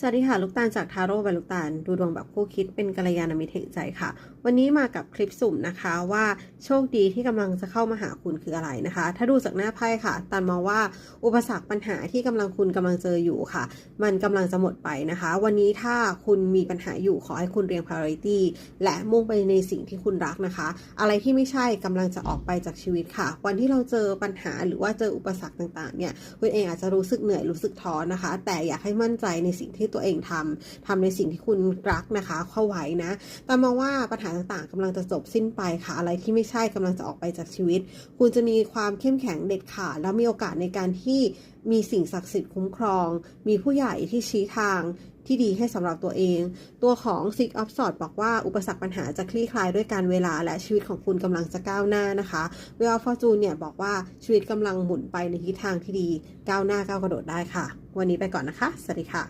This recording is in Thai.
สวัสดีค่ะ ลูกตาลจากทาโร่บายลูกตาลดูดวงแบบคู่คิดเป็นกัลยาณมิตรแห่งใจค่ะ วันนี้มากับคลิปสุ่มนะคะว่าโชคดีที่กำลังจะเข้ามาหาคุณคืออะไรนะคะ ถ้าดูจากหน้าไพ่ค่ะตันมองว่าอุปสรรคปัญหาที่กำลังคุณกำลังเจออยู่ค่ะ มันกำลังจะหมดไปนะคะ วันนี้ถ้าคุณมีปัญหาอยู่ขอให้คุณเรียง priority และมุ่งไปในสิ่งที่คุณรักนะคะ อะไรที่ไม่ใช่กำลังจะออกไปจากชีวิตค่ะ วันที่เราเจอปัญหาหรือว่าเจออุปสรรคต่างๆเนี่ยคุณเองอาจจะรู้สึกเหนื่อยรู้สึกท้อนะคะ แต่อยากให้มั่นใจในสิ่งที่ตัวเองทำทำในสิ่งที่คุณรักนะคะ เข้าไว้นะแต่มองว่าปัญหาต่างๆกำลังจะจบสิ้นไปค่ะ อะไรที่ไม่ใช่กำลังจะออกไปจากชีวิต คุณจะมีความเข้มแข็งเด็ดขาด แล้วมีโอกาสในการที่มีสิ่งศักดิ์สิทธิ์คุ้มครอง มีผู้ใหญ่ที่ชี้ทางที่ดีให้สำหรับตัวเอง ตัวของ Six of Swords บอกว่าอุปสรรคปัญหาจะคลี่คลายด้วยการเวลาและชีวิตของคุณกำลังจะก้าวหน้านะคะเวลฟอร์จูนเนี่ยบอกว่าชีวิตกำลังหมุนไปในทิศทางที่ดี ก้าวหน้าก้าวกระโดดได้ค่ะ วันนี้ไปก่อนนะคะ สวัสดีค่ะ